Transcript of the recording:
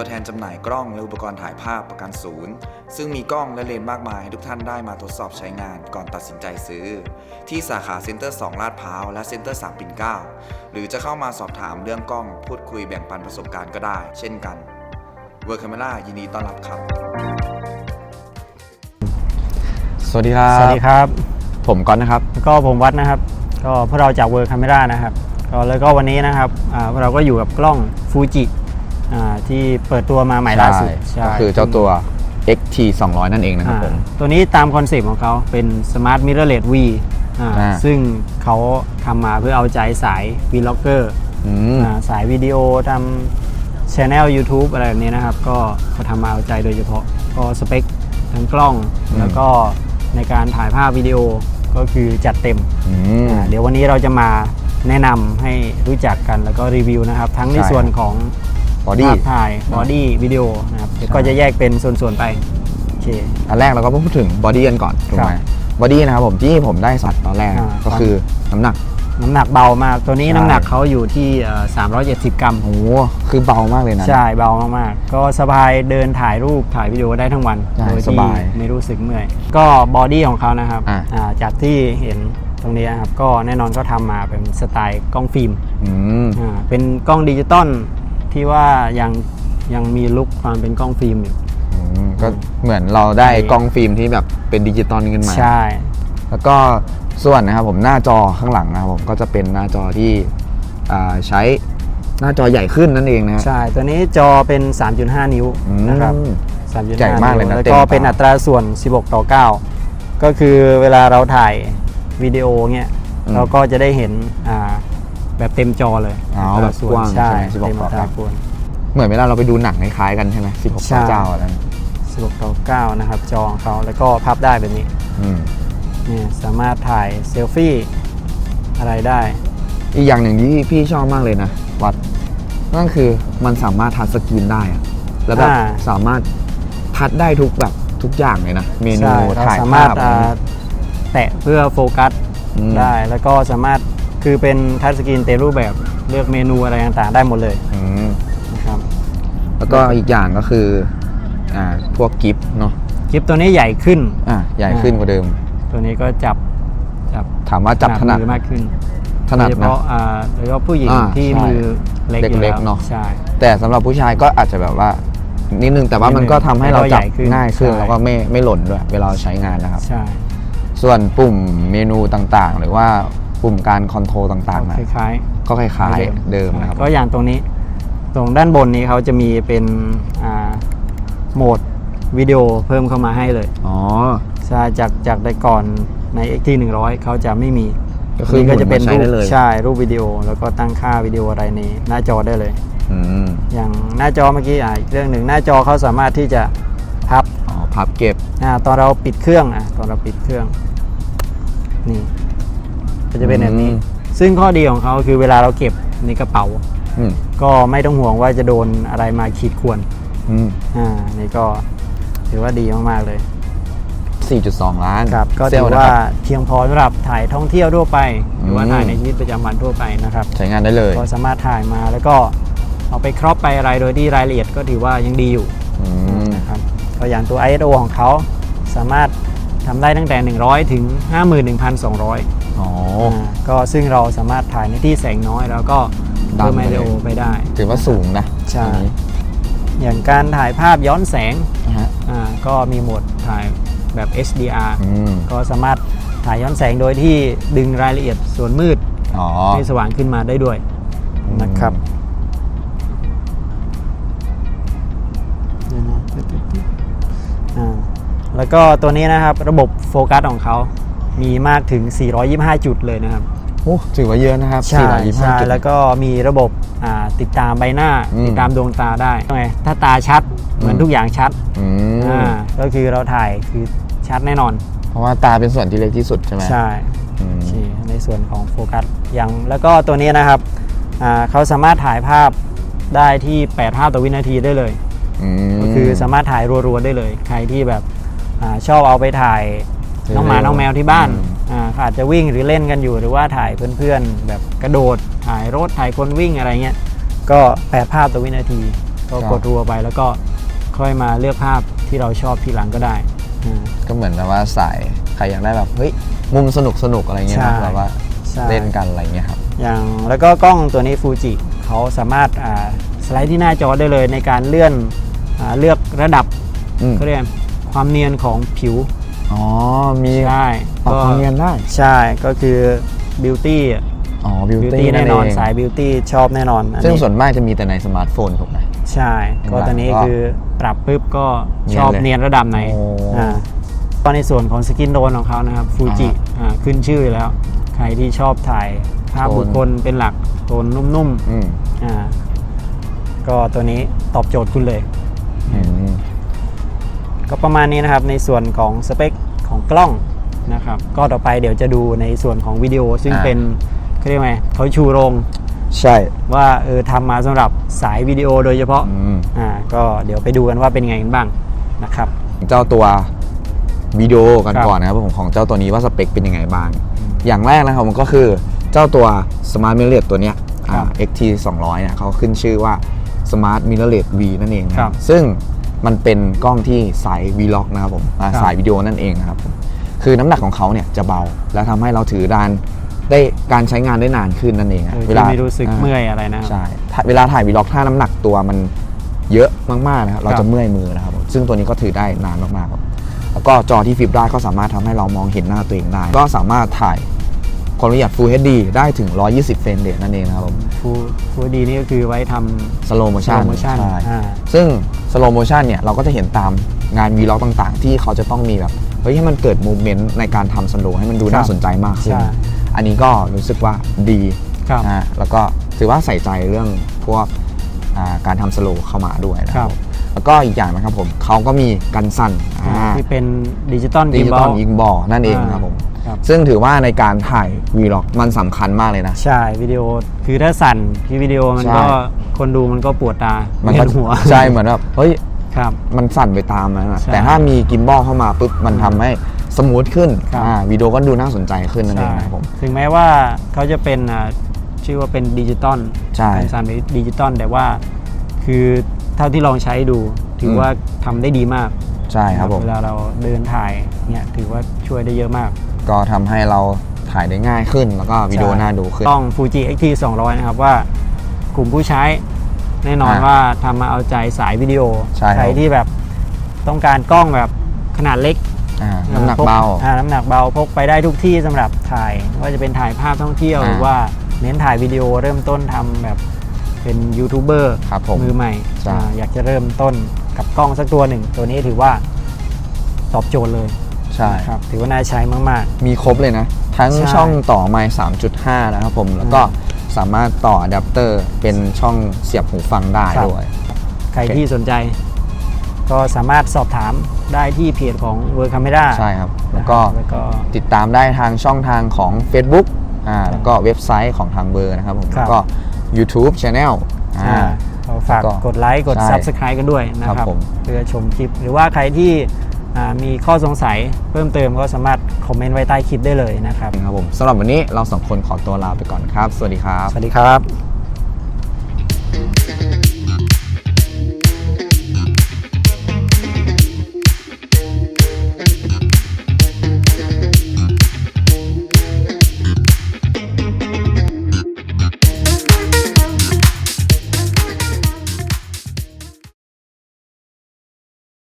ตัวแทนจำหน่ายกล้องและอุปกรณ์ถ่ายภาพประกันศูนย์ ซึ่งมีกล้องและเลนส์มากมายให้ทุกท่านได้มาทดสอบใช้งานก่อนตัดสินใจซื้อ ที่สาขาเซ็นเตอร์ 2 ลาดพร้าว และเซ็นเตอร์ 3 ปิ่นเกล้าหรือจะเข้ามาสอบถามเรื่องกล้องพูดคุยแบ่งปันประสบการณ์ก็ได้ เช่นกันเวอร์ค a เมล่ายินดีต้อนรับครับสวัสดีครับ สวัสดีครับ ผมก๊อตนะครับแล้วก็ผมวัดนะครับ ก็พวกเราจากเวอร์ค a เมรานะครับก็แล้วก็วันนี้นะครับอ่าพวกเราก็อยู่กับกล้องฟูจิ ที่เปิดตัวมาใหม่ล่าสุดใช่ก็คือเจ้าตัว XT 200 นั่นเองนะครับอ่าผม ตัวนี้ตามคอนเซปต์ของเขาเป็น Smart Mirrorless V อ่าอ่าซึ่งเขาทำมาเพื่อเอาใจสาย Vlogger อืมอ่าสายวิดีโอทำช anel YouTube อะไรแบบนี้นะครับ ก็เขาทำมาเอาใจโดยเฉพาะ ก็สเปคทั้งกล้องอืมแล้วก็ในการถ่ายภาพวิดีโอก็คือจัดเต็มอืมอ่าเดี๋ยววันนี้เราจะมาแนะนำให้รู้จักกันแล้วก็รีวิวนะครับ ทั้งในใช่ส่วนของ บอดี้ภาพถ่ายบอดี้วิดีโอนะครับเดี๋ยวก็จะแยกเป็นส่วนๆไปโอเค อันแรกเราก็พูดถึงบอดี้กันก่อนถูกไหมครับบอดี้นะครับผมที่ผมได้สัตว์ตอนแรกอ่า ก็คือน้ำหนัก น้ำหนักเบามากตัวนี้ใช่ น้ำหนักเขาอยู่ที่เอ่อ370 กรัม โอ้โหคือเบามากเลยนะ ใช่เบามากๆ ก็สบายเดินถ่ายรูปถ่ายวิดีโอได้ทั้งวัน ใช่โดยสที่บายไม่รู้สึกเมื่อย ก็บอดี้ของเขานะครับอ่า อ่าจากที่เห็นตรงนี้นะครับ ก็แน่นอนก็ทำมาเป็นสไตล์กล้องฟิล์มอืม อ่าเป็นกล้องดิจิตอล ที่ว่ายังยังมีลุคความเป็นกล้องฟิล์มอยู่ อืมก็เหมือนเราได้กล้องฟิล์มที่แบบเป็นดิจิตอลขึ้นมา ใช่แล้วแล้วก็ส่วนนะครับผมหน้าจอข้างหลังนะครับผมก็จะเป็นหน้าจอที่อ่าใช้หน้าจอใหญ่ขึ้นนั่นเองนะฮะ ใช่ ตัวนี้จอเป็น 3.5 นิ้วอืมนะครับ3.5ใหญ่มากเลยนะวแล้วเต็มก็ตา เป็นอัตราส่วน 16 ต่อ 9 ก็คือเวลาเราถ่ายวิดีโอเงี้ยอืมเราก็จะได้เห็นอ่า แบบเต็มจอเลยอ๋ออัตแบราบส่วกนว้างใช่ใช่ไหม16เต็มอัตต่อ รา9ส่วนเหมือนเวลาเราไปดูหนังคล้ายๆกันใช่ไหม16ใช่ต่อเจ้าอะไรนั้น16ต่อ9นะครับ จอของเขาแล้วก็พับได้แบบนี้อืมนี่สามารถถ่ายเซลฟี่อะไรได้ อีกอย่างหนึ่งที่พี่ชอบมากเลยนะวัดนั่นคือมันสามารถทัชสกรีนได้อะแล้วแบบอ่า สามารถทัชได้ทุกแบบทุกอย่างเลยนะเมนูใช่เราถ่ายสาภามารถพ อ่าแตะเพื่อโฟกัสอืม ได้ แล้วก็สามารถ คือเป็นทัชสกรีนเต็มรูปแบบเลือกเมนูอะไรต่างๆ ได้หมดเลยอืมนะครับแล้วก็อีกอย่างก็คืออ่าพวกกิฟต์เนาะคลิปตัวนี้ใหญ่ขึ้น อะใหญ่ขึ้นกว่าเดิม ตัวนี้ก็จับจับถามว่าจับถนัดมือมากขึ้นถนัดโดยเฉนะ พาะอ่าโดยเฉพาะผู้หญิงอ่าที่ใช่มือเล็กอยู่เล็กแล้วๆเนอะ ใช่ แต่สำหรับผู้ชายก็อาจจะแบบว่า นิดนึงแต่ว่ามันก็ทำให้เราแล้วก็ใหจัญ่บขึ้นง่ายขึ้นใช่ แล้วก็ไม่ไม่หล่นด้วย เวลาเราใช้งานนะครับ ใช่ ส่วนปุ่มเมนูต่างๆ หรือว่า ปุ่มการคอนโทรลต่างๆก็นะคล้ายก็คๆล้ายๆเดิมนะครับ ก็อย่างตรงนี้ตรงด้านบนนี้เขาจะมีเป็นอ่าโหมดวิดีโอเพิ่มเข้ามาให้เลย อ๋อใช่จากจากแต่ก่อนใน XT 100 เขาจะไม่มีก็คือนี่ก็จะเป็นหมุนมาใช้รูได้ปเลยใช่รูปวิดีโอ แล้วก็ตั้งค่าวิดีโออะไรในหน้าจอได้เลยอืมอย่างหน้าจอเมื่อกี้อะอีกเรื่องหนึ่งหน้าจอเขาสามารถที่จะพับอ๋อพับเก็บอ่าตอนเราปิดเครื่องอะตอนเราปิดเครื่องนี่ ก็จะเป็นแบบนี้ อืม ซึ่งข้อดีของเขาคือเวลาเราเก็บในกระเป๋า อืมก็ไม่ต้องห่วงว่าจะโดนอะไรมาขีดข่วนอืมอ่านี่ก็ถือว่าดีมากๆเลย4.2 ล้านครับก็เซถืลอล์นะว่าครับ เพียงพอสำหรับถ่ายท่องเที่ยวทั่วไป หรือว่าอืม ถ่ายในชีวิตประจำวันทั่วไปนะครับ ใช้งานได้เลยก็สามารถถ่ายมาแล้วก็เอาไปครอปไปอะไรโดยที่รายละเอียดก็ถือว่ายังดีอยู่อืมนะครับก็อย่างตัว ISO ของเขาสามารถทำได้ตั้งแต่ 100 ถึง 51,200 อ๋ออ่าก็ซึ่งเราสามารถถ่ายในที่แสงน้อยแล้วก็เพิ่มดำไปเลย ISO ไปได้ ถือว่าสูงนะใช่อันนี้อย่างการถ่ายภาพย้อนแสงนะฮะอ่าก็มีโหมดถ่ายแบบ HDR อืมก็สามารถถ่ายย้อนแสงโดยที่ดึงรายละเอียดส่วนมืดอ๋อให้สว่างขึ้นมาได้ด้วยนะครับอ่าแล้วก็ตัวนี้นะครับระบบโฟกัสของเขา มีมากถึง 425 จุดเลยนะครับโอ้ถือว่าเยอะนะครับใช่425ใช่จุด แล้วก็มีระบบอ่าติดตามใบหน้า อืมติดตามดวงตาได้ไงถ้าตาชัดเหมือนอืม ทุกอย่างชัดอืมอ่าก็คือเราถ่ายคือชัดแน่นอนเพราะว่าตาเป็นส่วนที่เล็กที่สุดใช่ไหมใช่อืมโอเคในส่วนของโฟกัสอย่างแล้วก็ตัวนี้นะครับอ่าเขาสามารถถ่ายภาพได้ที่8ภาพต่อวินาทีได้เลยอืมก็คือสามารถถ่ายรัวๆได้เลย ใครที่แบบอาชอบเอาไปถ่าย น้องหมาเร็วๆน้องแมวที่บ้านอืมอ่าเขาอาจจะวิ่งหรือเล่นกันอยู่หรือว่าถ่ายเพื่อนๆ แบบกระโดดถ่ายรถถ่ายคนวิ่งอะไรเงี้ยก็8ภาพต่อวินาที ก็ครับกดรัวไปแล้วก็ค่อยมาเลือกภาพที่เราชอบทีหลังก็ได้อ่าก็เหมือนแบบว่าสายใครอยากได้แบบเฮ้ยมุมสนุกสนุกๆอะไรเงี้ยใช่นะแบบว่าใช่เล่นกันอะไรเงี้ยครับอย่างแล้วก็กล้องตัวนี้ฟูจิเขาสามารถอ่าสไลด์ที่หน้าจอได้เลยในการเลื่อนอาเลือกระดับอืมเขาเรียกความเนียนของผิว อ๋อ มีใช่ปรับความเนียนได้ ใช่ก็คือบิวตี้อ๋อบิวบิวตี้ตี้แน่แน่นนออนนสายบิวตี้ชอบแน่นอนอันซึ่งนี้ส่วนมากจะมีแต่ในสมาร์ทโฟนถูกไหมใช่ ก็ตัวนี้ก็คือปรับปุ๊บก็เนียนชอบเลยเนียนระดับไหนโอ้อ่าก็ในส่วนของสกินโดนของเขานะครับฟูจิอ่าขึ้นชื่ออยู่แล้ว ใครที่ชอบถ่ายภาพโทนบุคคลเป็นหลักโทนนุ่มอืมๆอ่าก็ตัวนี้ตอบโจทย์คุณเลยอืมก็ประมาณนี้นะครับในส่วนของสเปคของ กล้องนะครับก็ต่อไปเดี๋ยวจะดูในส่วนของวิดีโอซึ่งอ่า เป็นเขาเรียกไงเขาชูโรง ใช่ ว่าเออทำมาสำหรับสายวิดีโอโดยเฉพาะอืม อ่าก็เดี๋ยวไปดูกันว่าเป็นไงกันบ้างนะครับ เจ้าตัววิดีโอกันครับก่อนนะครับผมของเจ้าตัวนี้ว่าสเปคเป็นยังไงบ้าง อย่างแรกนะครับมันก็คือเจ้าตัว Smart Mirrorless ตัวเนี้ยอ่า ครับ XT 200เนี่ยเขาขึ้นชื่อว่า Smart Mirrorless V นั่นเองนะคครัรับบซึ่งมันเป็นกล้องที่สาย Vlog นะครับผมอ่าครับ สายวิดีโอนั่นเองนะครับผม คือน้ำหนักของเขาเนี่ยจะเบา แล้วทำให้เราถือดานได้การใช้งานได้นานขึ้นนั่นเองอะโดยที่ไม่รู้สึกเมื่อยอะไรนะครับใช่ถ้าเวลาถ่ายวีล็อกถ้าน้ำหนักตัวมันเยอะมากๆนะครับเราครัจะบเมื่อยมือนะครับผมซึ่งตัวนี้ก็ถือได้นานมากๆครับแล้วก็จอที่ฟลิปได้ก็สามารถทำให้เรามองเห็นหน้าตัวเองได้ ก็สามารถถ่ายความละเอียด Full HD ได้ถึง 120 เฟรมเรทนั่นเองนะครับผมฟูฟูดีนี่ก็คือไว้ทำ slow motion slow motion ใช่อ่าซึ่ง slow motion เนี่ยเราก็จะเห็นตามงานวีล็อกต่างๆ ที่เขาจะต้องมีแบบ เฮ้ยให้มันเกิด movement ในการทำ slow ให้มันดูครับน่าสนใจมากขึ้น ใช่อันนี้ก็รู้สึกว่าดีครับ นะฮะแล้วก็ถือว่าใส่ใจเรื่องพวกอ่าการทำสโลว์เข้ามาด้วยนะคครัรับ บ แล้วก็อีกอย่างนะครับผมเขาก็มีกันสั่นที่เป็นดิจิตอลดิกิมจิบตออลลยิงบอลนั่นเองนะครับผม ครับซึ่งถือว่าในการถ่ายวีล็อกมันสำคัญมากเลยนะ ใช่วิดีโอคือถ้าสั่นที่วิดีโอมันใช่ ก็คนดูมันก็ปวดตามัเวียก็นหัว ใช่เหมือนแบบเฮ้ย ครับ มันสั่นไปตามมันอะใช่แต่ถ้ามีกิมบอลเข้ามาปุ๊บมันทำให้สมูทขึ้นครับ อ่าวิดีโอก็ดูน่าสนใจขึ้นนั่นเองนะครับผม ถึงแม้ว่าเขาจะเป็นอ่าชื่อว่าเป็นดิจิตอลใช่เป็นสารดิจิตอลแต่ว่า คือเท่าที่ลองใช้ดู ถืออม ว่าทำได้ดีมากใช่ครับผม เวลาเราเดินถ่ายเนี่ยถือว่าช่วยได้เยอะมาก ก็ทำให้เราถ่ายได้ง่ายขึ้น แล้วก็วิดีโอใช่น่าดูขึ้น ต้อง Fuji XT 200 นะครับว่า กลุ่มผู้ใช้ แน่นอนอ่าว่าทำมาเอาใจสายวิดีโอใช่ครับใครที่แบบต้องการกล้องแบบขนาดเล็กอ่าน้ำหนักพเบา อ่าน้ำหนักเบาพกไปได้ทุกที่สำหรับถ่ายไม่ว่าจะเป็นถ่ายภาพท่องเที่ยวอ่า หรือว่าเน้นถ่ายวิดีโอเริ่มต้นทำแบบเป็นยูทูบเบอร์ครับผม มือใหม่ใช่ อ่าอยากจะเริ่มต้นกับกล้องสักตัวหนึ่ง ตัวนี้ถือว่าตอบโจทย์เลยใช่ครับถือว่าน่าใช้มาก มีครบเลยนะ ทั้งใช่ช่องต่อไมค์3.5 นะครับผม แล้วก็อื สามารถต่ออะแดปเตอร์เป็นช่องเสียบหูฟังได้ครับ ด้วยๆใครโอเค ที่สนใจ ก็สามารถสอบถามได้ที่เพจของ World Camera ใช่ครับ แล้วก็แล้วก็ ติดตามได้ทางช่องทางของ Facebook อ่าแล้วก็เว็บไซต์ของทางเบอร์นะครับผมครับ แล้วก็ YouTube Channel อ่า อ่าก็ฝากก็กดไลค์กด ใช่ Subscribe กันด้วยนะคครัรับบผม เพื่อชมคลิป หรือว่าใครที่อ่า มีข้อสงสัยเพิ่มเติมก็สามารถคอมเมนต์ไว้ใต้คลิปได้เลยนะครับ ครับผมสำหรับวันนี้เราสองคนขอตัวลาไปก่อนครับ สวัสดีครับ สวัสดีครับ